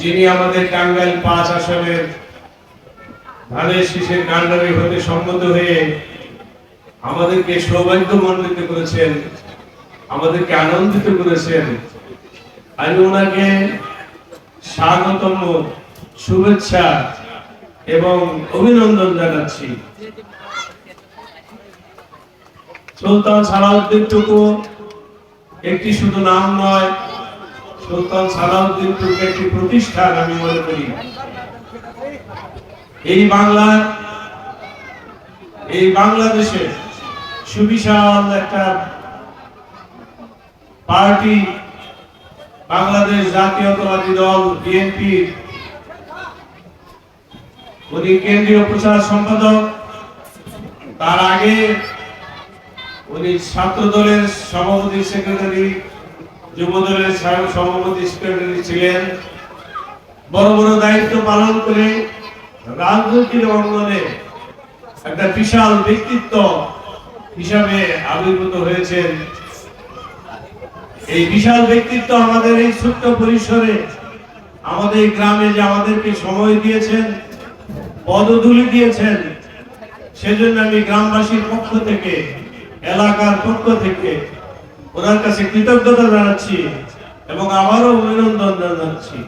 যিনি আমাদের টাঙ্গাইল পাঁচ আসনের ধানের শীষের কাণ্ডারি হতে সম্মত হয়ে আমাদেরকে সৌভাগ্যমণ্ডিত করেছেন, আমাদেরকে আনন্দিত করেছেন, আমি ওনাকে স্বাগতম, শুভেচ্ছা এবং অভিনন্দন জানাচ্ছি। সুলতান সালাউদ্দিন টুকু একটি শুধু নাম নয় সুলতান সালাউদ্দিন টুকু একটি প্রতিষ্ঠান, আমি মনে করি। এই বাংলা, এই বাংলাদেশে সুবিশাল একটা পার্টি বাংলাদেশ জাতীয়তাবাদী দল, বিএনপি। উনি কেন্দ্রীয় প্রচার সম্পাদক। তার আগে উনি ছাত্র দলের সভাপতি সেক্রেটারি যুব দলের সভাপতি সেক্রেটারি ছিলেন। বড় বড় দায়িত্ব পালন করে রাজনৈতিক অঙ্গনে একটা বিশাল ব্যক্তিত্ব হিসাবে আবির্ভূত হয়েছেন। এই বিশাল ব্যক্তিত্ব আমাদের এই ছোট্ট পরিসরে আমাদের গ্রামে যে আমাদেরকে সময় দিয়েছেন, পদধূলি দিয়েছেন, সেজন্য আমি গ্রামবাসীর পক্ষ থেকে, এলাকার পক্ষ থেকে ওনার কাছে কৃতজ্ঞতা জানাচ্ছি এবং আবারও অভিনন্দন জানাচ্ছি।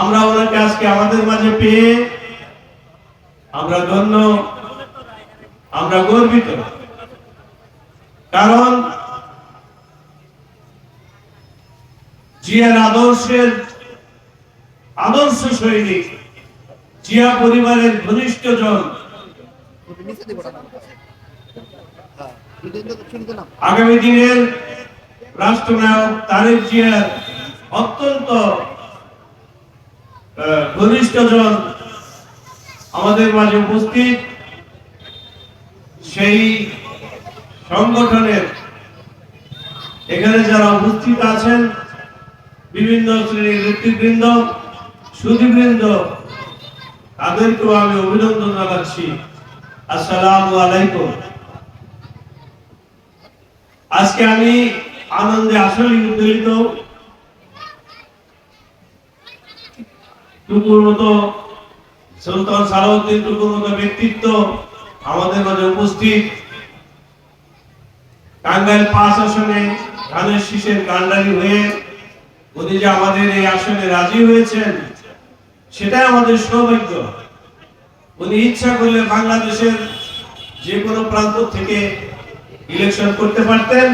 আমরা ওনাকে আজকে আমাদের মাঝে পেয়ে আমরা ধন্য, আমরা গর্বিত। কারণ জিয়ার আদর্শের আদর্শ সৈনিক, জিয়া পরিবারের ঘনিষ্ঠ জন। আগামী দিনের রাষ্ট্রনায়ক তারেক জিয়ার অত্যন্ত ঘনিষ্ঠ জন আমাদের মাঝে উপস্থিত। সেই সংগঠনের এখানে যারা উপস্থিত আছেন, বিভিন্ন শ্রেণির ব্যক্তিবৃন্দ সুদীবৃন্দ তাদেরকেও আমি অভিনন্দন জানাচ্ছি। আসসালামু আলাইকুম। আজকে আমি আনন্দে আসলে উদ্বেলিত। টুকুর মতো সুলতান সালাউদ্দিন, টুকুর মতো ব্যক্তিত্ব আমাদের মাঝে উপস্থিত। টাঙ্গাইল পাঁচ আসনে ধানের শীষের কান্ডারি হয়ে উনি যে আমাদের এই আসনে রাজি হয়েছেন, সেটাই আমাদের সৌভাগ্য। উনি ইচ্ছা করলে বাংলাদেশের যে কোনো প্রান্ত থেকে ইলেকশন করতে পারতেন,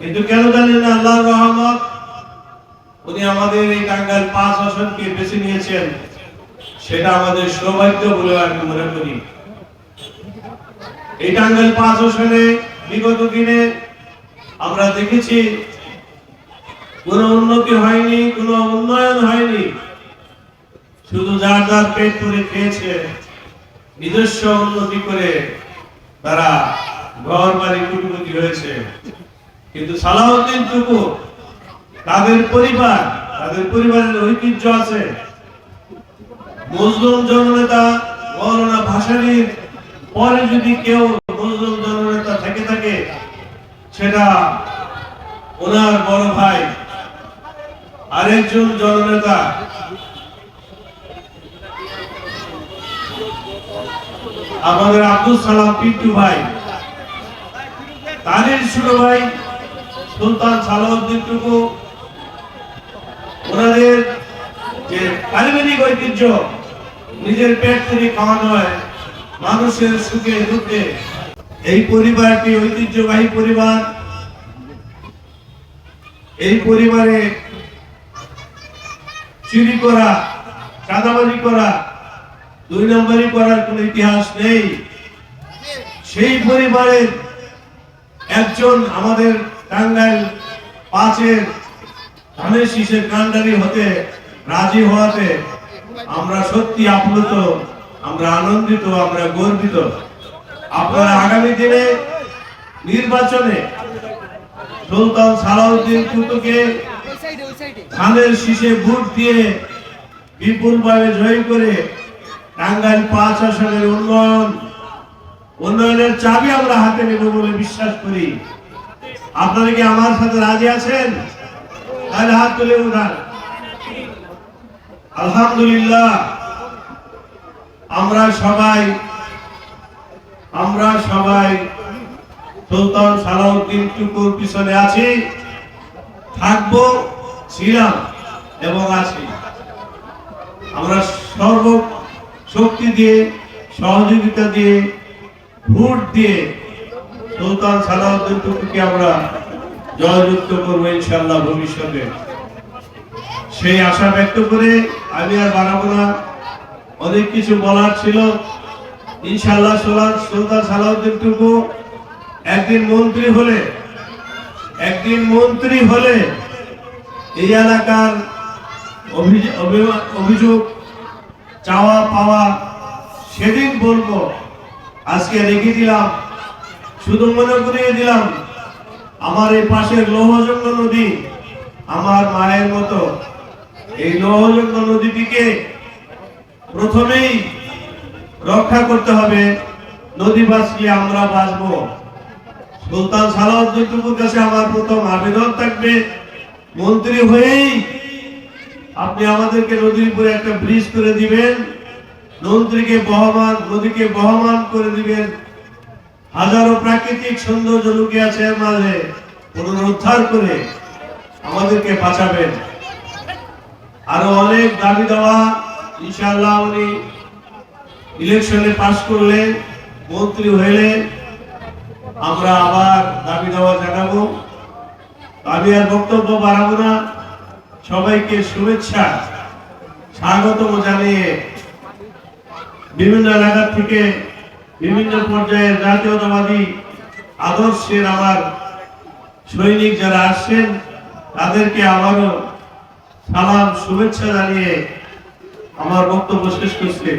কিন্তু কেন জানেন না, আল্লাহর রহমত, উনি আমাদের এই টাঙ্গাইল পাঁচ আসনকে বেছে নিয়েছেন। সেটা আমাদের সৌভাগ্য বলে আমি মনে করি। এই টাঙ্গাইল পাঁচ আসনে বিগত দিনে আমরা দেখেছি, কোনো উন্নতি হয়নি, কোনো উন্নয়ন হয়নি। শুধু যার যার পেট করে খেয়েছে, নিজস্ব উন্নতি করে তারা ঘর বাড়ি কুটুকুটি হয়েছে। কিন্তু সালাউদ্দিন টুকু তাদের পরিবার, তাদের পরিবারের ঐতিহ্য আছে। মজলুম জননেতা মৌলানা ভাসানির পরে যদি কেউ মজলুম জননেতা থেকে থাকে, সেটা ওনার বড় ভাই, আরেকজন জননেতা। আমাদের আব্দুল সালাম পিন্টু ভাই। তাদের ছোট ভাই, সুলতান সালাউদ্দিন টুকু ওনাদের যে পারিবারিক ঐতিহ্য, নিজের পেট থেকে খাওয়ানো হয়, মানুষের সুখে দুঃখে। এই পরিবারটি ঐতিহ্যবাহী পরিবার। এই পরিবারে চুরি করা, চাঁদাবাজি করা, দুই নম্বরই করার কোন ইতিহাস নেই। সেই পরিবারের একজন আমাদের টাঙ্গাইল পাঁচের ধানের শীষের কান্ডারি হতে রাজি হওয়াতে আমরা সত্যি আপ্লুত, আমরা আনন্দিত, আমরা গর্বিত। আপনারা আগামী দিনে নির্বাচনে সুলতান সালাউদ্দিন টুটুকে ধানের শীষে ভোট দিয়ে বিপুলভাবে জয় করে টাঙ্গাইল পাঁচ আসনের উন্নয়ন উন্নয়নের চাবি আমরা হাতে নেব বলে বিশ্বাস করি। আপনারা কি আমার সাথে রাজি আছেন? তাহলে হাত তুলে উঠান। আলহামদুলিল্লাহ, আমরা সবাই আমরা সবাই সুলতান সালাউদ্দিন টুকুর পিছনে আছি, থাকব, ছিলাম এবং আছি। আমরা সর্ব শক্তি দিয়ে, সহযোগিতা দিয়ে ভোট দিয়ে সুলতান সালাউদ্দিন টুকুকে আমরা জয়যুক্ত করব ইনশাল্লাহ ভবিষ্যতে। সেই আশা ব্যক্ত করে আমি আর বাড়াবো না। অনেক কিছু বলার ছিল। ইনশাল্লাহ সুলতান সুলতান সালাউদ্দিন টুকু একদিন মন্ত্রী হলে, একদিন মন্ত্রী হলে এই এলাকার অভিযোগ চাওয়া পাওয়া সেদিন বলব। আজকে রেখে দিলাম শুধু মনে করিয়ে দিলাম। আমার এই পাশের লৌহজঙ্গ নদী, আমার মায়ের মতো। এই লৌহজঙ্গ নদীটিকে প্রথমেই রক্ষা করতে হবে, নদী বাঁচলে আমরা বাঁচবো। সুলতান সালাউদ্দিন টুকুর কাছে আমার প্রথম আবেদন থাকবে, মন্ত্রী হয়েই আপনি আমাদেরকে নদীর উপরে একটা ব্রিজ করে দিবেন। নদীকে বহমান নদীকে বহমান করে দিবেন। হাজারো প্রাকৃতিক সৌন্দর্য লুকিয়ে আছে এর মাঝে। পুনরুদ্ধার করে আমাদেরকে বাঁচাবেন। আরও অনেক দাবি দেওয়া, ইনশাআল্লাহ উনি ইলেকশনে পাশ করলে, মন্ত্রী হইলে আমরা আবার দাবি দেওয়া জানাব। আমি আর বক্তব্য বাড়াবো না। সবাইকে শুভেচ্ছা, স্বাগতম জানিয়ে বিভিন্ন এলাকা থেকে বিভিন্ন পর্যায়ের জাতীয়তাবাদী আদর্শের আমার সৈনিক যারা আসছেন, তাদেরকে আবারও সালাম, শুভেচ্ছা জানিয়ে আমার বক্তব্য শেষ করছে।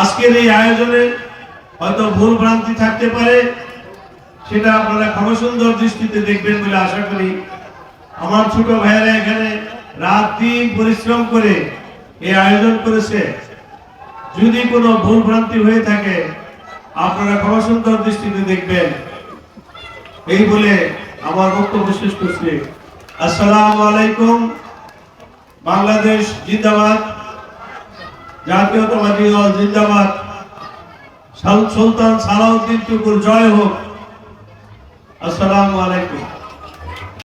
আজকের এই আয়োজনে হয়তো ভুল ভ্রান্তি থাকতে পারে, সেটা আপনারা ক্ষমসুন্দর দৃষ্টিতে দেখবেন বলে আশা করি। আমার ছোট ভাইয়েরা এখানে রাত দিন পরিশ্রম করে এই আয়োজন করেছে। যদি কোনো ভুল ভ্রান্তি হয়ে থাকে, আপনারা ক্ষমসুন্দর দৃষ্টিতে দেখবেন। এই বলে আমার বক্তব্য শেষ করছি। আসসালামু আলাইকুম, বাংলাদেশ জিন্দাবাদ, জাতীয়তাবাদী দল জিন্দাবাদ। সাল- সুলতান সালাউদ্দিন টুকুর জয় হোক। আসসালামু আলাইকুম।